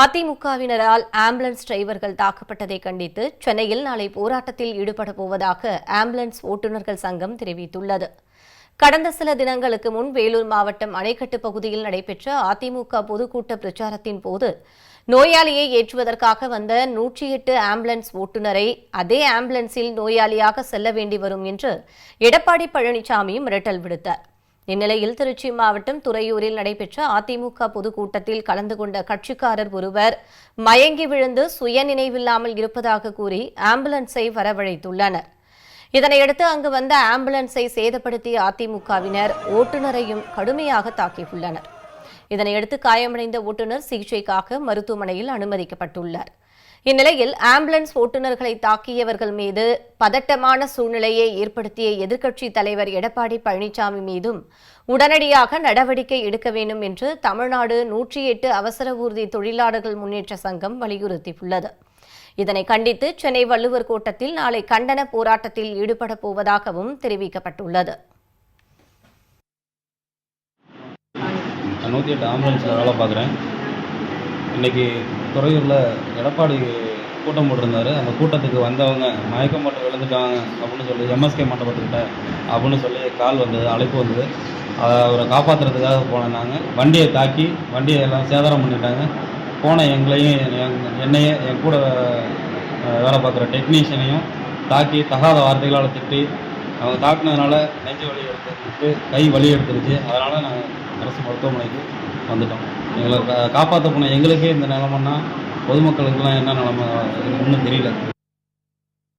அதிமுகவினரால் ambulance டிரைவர்கள் தாக்கப்பட்டதை கண்டித்து சென்னையில் நாளை போராட்டத்தில் ஈடுபட போவதாக ஆம்புலன்ஸ் ஓட்டுநர்கள் சங்கம் தெரிவித்துள்ளது. கடந்த சில தினங்களுக்கு முன் வேலூர் மாவட்டம் அணைக்கட்டு பகுதியில் நடைபெற்ற அதிமுக பொதுக்கூட்ட பிரச்சாரத்தின் போது நோயாளியை ஏற்றுவதற்காக வந்த நூற்றி எட்டு ஆம்புலன்ஸ் ஓட்டுநரை அதே ஆம்புலன்ஸில் நோயாளியாக செல்ல வேண்டி வரும் என்று எடப்பாடி பழனிசாமி மிரட்டல் விடுத்தார். இந்நிலையில் திருச்சி மாவட்டம் துறையூரில் நடைபெற்ற அதிமுக பொதுக்கூட்டத்தில் கலந்து கொண்ட கட்சிக்காரர் ஒருவர் மயங்கி விழுந்து சுயநினைவில்லாமல் இருப்பதாக கூறி ஆம்புலன்ஸை வரவழைத்துள்ளனர். இதனையடுத்து அங்கு வந்த ஆம்புலன்ஸை சேதப்படுத்திய அதிமுகவினர் ஓட்டுநரையும் கடுமையாக தாக்கியுள்ளனர். இதனையடுத்து காயமடைந்த ஓட்டுநர் சிகிச்சைக்காக மருத்துவமனையில் அனுமதிக்கப்பட்டுள்ளார். இந்நிலையில் ஆம்புலன்ஸ் ஓட்டுநர்களை தாக்கியவர்கள் மீது பதட்டமான சூழ்நிலையை ஏற்படுத்திய எதிர்க்கட்சித் தலைவர் எடப்பாடி பழனிசாமி மீதும் உடனடியாக நடவடிக்கை எடுக்க வேண்டும் என்று தமிழ்நாடு நூற்றி எட்டு அவசர ஊர்தி தொழிலாளர்கள் முன்னேற்ற சங்கம் வலியுறுத்தியுள்ளது. இதனை கண்டித்து சென்னை வள்ளுவர் கோட்டத்தில் நாளை கண்டன போராட்டத்தில் ஈடுபட போவதாகவும் தெரிவிக்கப்பட்டுள்ளது. நூற்றி எட்டு ஆம்புலன்ஸில் வேலை பார்க்குறேன். இன்றைக்கி துறையூரில் எடப்பாடி கூட்டம் போட்டிருந்தாரு. அந்த கூட்டத்துக்கு வந்தவங்க மயக்கம் போட்டு விழுந்துட்டாங்க அப்படின்னு சொல்லி எம்எஸ்கே மண்டபத்துக்கிட்ட அப்படின்னு சொல்லி கால் வந்தது அழைப்பு வந்தது. அதை அவரை காப்பாற்றுறதுக்காக போனேன் நாங்கள் வண்டியை தாக்கி வண்டியை எல்லாம் சேதாரம் பண்ணிட்டாங்க. போன எங்களையும் என் என்னையே என் கூட வேலை பார்க்குற டெக்னீஷியனையும் தாக்கி தகாத வார்த்தைகளால் திட்டி அவங்க தாக்குனதுனால நெஞ்சு வலி எடுத்துட்டு கை வலி எடுத்துருச்சு. அதனால் நாங்கள் அரசு மருத்துவமனைக்கு வந்துட்டோம். எங்களை கா காப்பாற்ற போன எங்களுக்கே இந்த நிலமன்னா பொதுமக்களுக்கெல்லாம் என்ன நிலமை ஒன்றும் தெரியல.